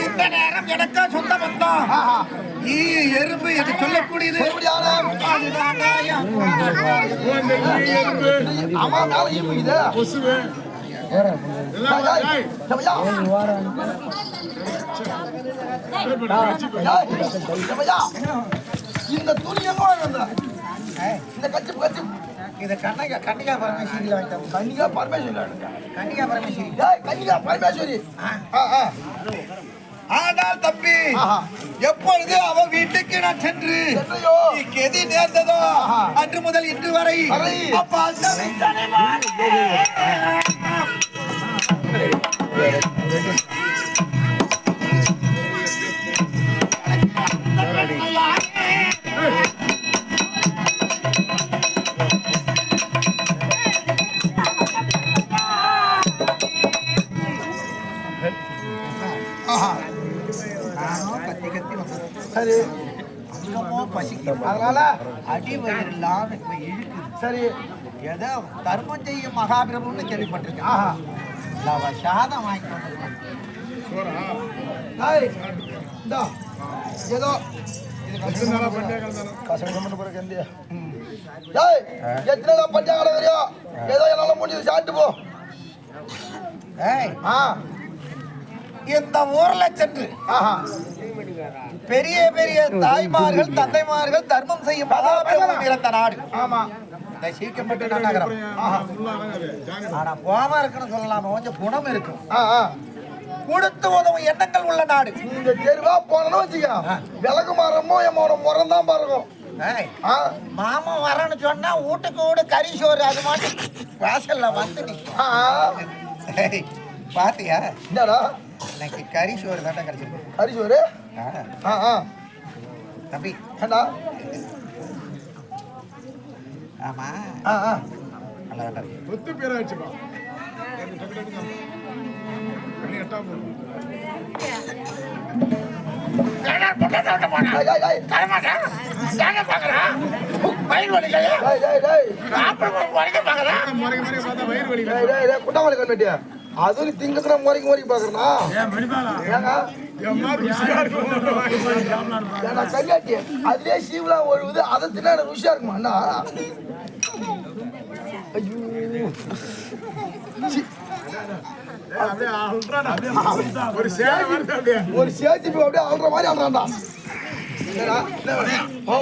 இந்த நேரம் எனக்கா சொந்த பந்தம். ஈ எறும்பு என்று சொல்லக்கூடியது? ஆமா இது. துணி எங்க இந்த கச்சி கச்சி இது கண்ணிகா கண்ணிகா பரமேஸ்வரி வாங்கிட்டோம் கன்னிகா பரமேஸ்வரி கண்ணிகா பரமேஸ்வரி கன்னிகா பரமேஸ்வரி ஆனால் தம்பி. எப்பொழுது அவ வீட்டுக்கு நான் சென்று? எது நேர்ந்ததோ. அன்று முதல் இன்று வரை வரை. அப்பா சரி. அதிகமா பசிக்குது. அதனால அடி வயிறு இல்லாம இப்ப இழுக்குது. சரி. ஏதோ தர்மம் செய்யும் மகாபிரபுன்னு கேள்விப்பட்டிருக்கேன். ஆஹா. அவ சாதம் டேய் இந்தா. ஏதோ. பத்து நாளா பண்டிகை கிடந்தாலும் கசங்க கம்மட்டு போற கந்தியா டேய் எத்தனை நாள் பஞ்சாங்க கிடக்குறியோ ஏதோ என்னால முடிஞ்சது சாப்பிட்டு போ. ஏய், ஆ. இந்த ஊர்ல சென்று ஆஹா. பெரிய பெரிய தாய்மார்கள் தந்தைமார்கள் தர்மம் செய்யும் மகாபிரபு இறந்த நாடு. ஆமா. இந்த சீக்கிரப்பட்டு நகரம். ஆனா இருக்குன்னு சொல்லலாமா? கொஞ்சம் குணம் இருக்கும். கொடுத்து உதவும் எண்ணங்கள் உள்ள நாடு. இந்த தெருவா போனோம்னு வச்சுக்க. விளக்கு மரமோ எம்மோட முறம் தான் ஆ. மாமன் வரேன்னு சொன்னா வீட்டுக்கு வீடு கறி சோறு அது மாதிரி வாசல்ல வந்து பாத்தியா? என்னடா? இன்னைக்கு கறி சோறு தானே கிடைச்சிருக்கு. ஹரிசோரு ஆ, ஆ ஆ. தம்பி. ஏண்டா ஆமா. ஆ ஆ. நல்லா தான் இருக்கு. பத்து பேர் முறைக்கு முறைக்கு பார்த்தா வயிறு கண்ணுட்டியா அதுவும் திங்கத்துல முறைக்கு முறைக்கு இருக்கும்? ஏன்னா கல்யாட்டி அதுலயே சீவலாம் ஒழுகுது அதை தின்னா எனக்கு ருசியா இருக்குமா? அண்ணா? ஐயோ. சி, அப்படியே அல்றாடா ஒரு சேர்த்து அப்படியே? அல்ற மாதிரி வேணும்? ஓ.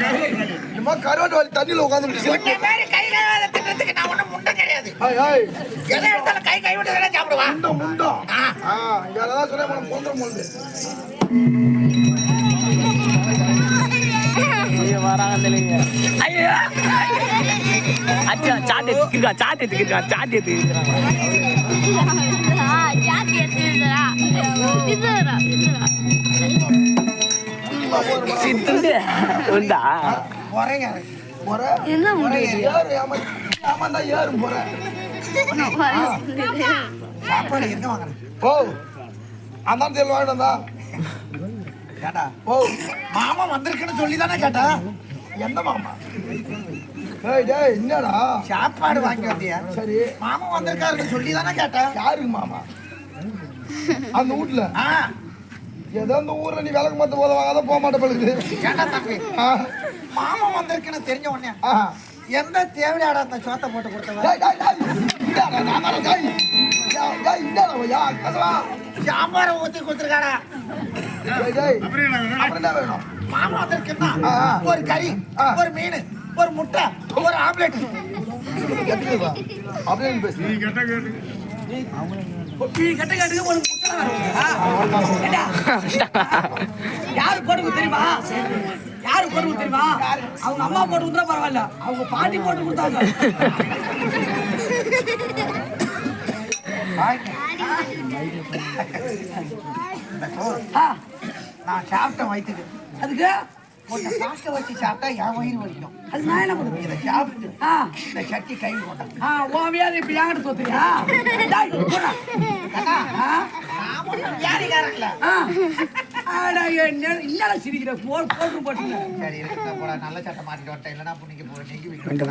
கருவாட்டு வலி தண்ணியில உட்காந்து மாதிரி கை கழுவாத திட்டத்துக்கு நான் ஒண்ணும் முண்டை கிடையாது. எதை எடுத்தாலும் கை கை விட்டு தானே சாப்பிடுவான் முண்டம் முண்டம் ஆ. இங்க அதான் சொன்னேன் உனக்கு பொந்தரம் பொழுது ஐயோ அச்சா சாட்டு எடுத்துக்கிறா சாட்டு எடுத்துக்கிறா சாட்டு எடுத்துக்கிறா சித்துண்டு உண்டா? என்ன ஓ அதான் தெரியல கேட்டா ஓ மாமா வந்திருக்குன்னு சொல்லி தானே கேட்டா. எந்த மாமா? என்னடா? சாப்பாடு வாங்கி வந்தியா? சரி. மாமா வந்திருக்காருன்னு சொல்லி தானே கேட்டா. யாருக்கு மாமா? அந்த வீட்ல. ஆ. ஏதோ அந்த ஊர்ல நீ விளக்கு மத்த போத வாங்காத போக மாட்டே பழுது கேட்டா தம்பி? மாமா வந்திருக்குன்னு தெரிஞ்ச உடனே ஆஹா எந்த தேவையாடா அந்த சோத்தை போட்டு கசவா. சாம்பாரை ஊத்தி கொடுத்துருக்காடா. மாமா வந்திருக்குன்னா. ஒரு கறி ஆ. ஒரு மீன் ஒரு முட்டை ஒரு ஆம்லெட் பேசு. நீ கெட்ட காட்டுக்கு ஒரு? யாரு போட்டு தெரியுமா? யாரு போட்டு தெரியுமா? அவங்க அம்மா போட்டு கொடுத்தா பரவாயில்ல. அவங்க பாட்டி போட்டு கொடுத்தாங்க. நான் சாப்பிட்டேன் வயிற்றுக்கு அதுக்கு? கொஞ்சம் பாக்க வச்சு சாப்பிட்டா என் வயிறு வலிக்கும். அது நான் என்ன பண்ணுவேன் இதை சாப்பிட்டு இந்த சட்டி கையில் போட்டேன். ஆ ஓவியாவது இப்படி யாங்கிட்ட தோத்துறியா? என்னடா சிரிக்கிற? போர் போட்டு போட்டு சரி இருக்கட்டும் போடா. நல்ல சட்டை மாட்டிட்டு வரட்டேன் இல்லைன்னா புண்ணிக்கு போக நீக்கி வைக்கணும்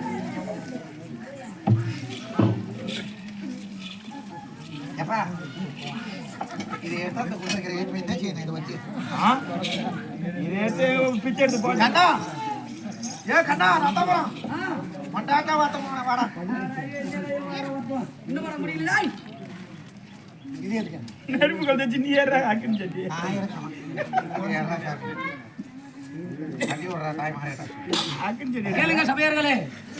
சரி பண்ண வரேன் இரு எப்பா இது எடுத்து கொடுத்துருக்கிற ஏற்று என்ன செய்யணும் இதை வச்சு பிச்சை எடுத்து போ கண்ணா! ஏ கண்ணா ரத்தபுரம் மண்டாட்டா வாத்தம் வாடா. இன்னும் வர கேளுங்க சபையர்களே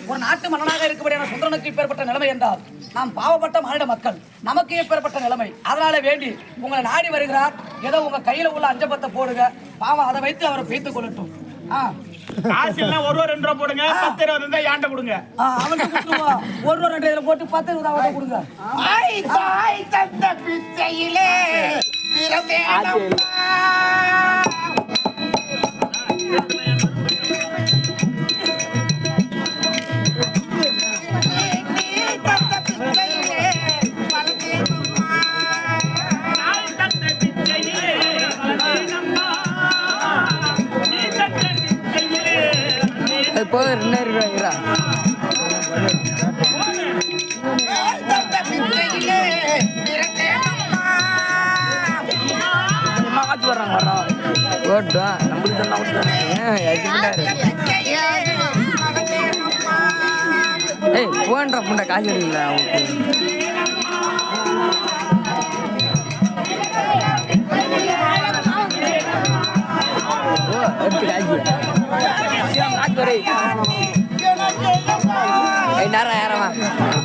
ஒரு நாட்டு மன்னனாக இருக்கபடியான சுந்தரனுக்கு இப்பேற்பட்ட நிலைமை என்றால் நாம் பாவப்பட்ட மானிட மக்கள் நமக்கு இப்பேற்பட்ட நிலைமை. அதனால வேண்டி உங்களை நாடி வருகிறார். ஏதோ உங்க கையில உள்ள அஞ்சப்பத்தை போடுங்க. பாவம் அதை வைத்து அவரை பேத்துக் கொள்ளட்டும் ஆ. காசு எல்லாம் ஒரு ரூபா ரெண்டு ரூபா போடுங்க பத்து இருபது இருந்தா ஏன்ட்ட கொடுங்க. கொடுத்துருவோம் ஒரு ரூபா ரெண்டு இதில் போட்டு பத்து அவன்கிட்ட கொடுங்க. தாய் தாய் தந்த பிச்சையிலே பிறந்தேனம்மா. அது போக ரெண்டாயிரம் ரூபாய்ரா தாய் காத்து வர்றாங்க வர்றோம் நம்மளுக்கு ஏய் போன்ற புண்டை அவங்களுக்கு எடுத்து காசு வரை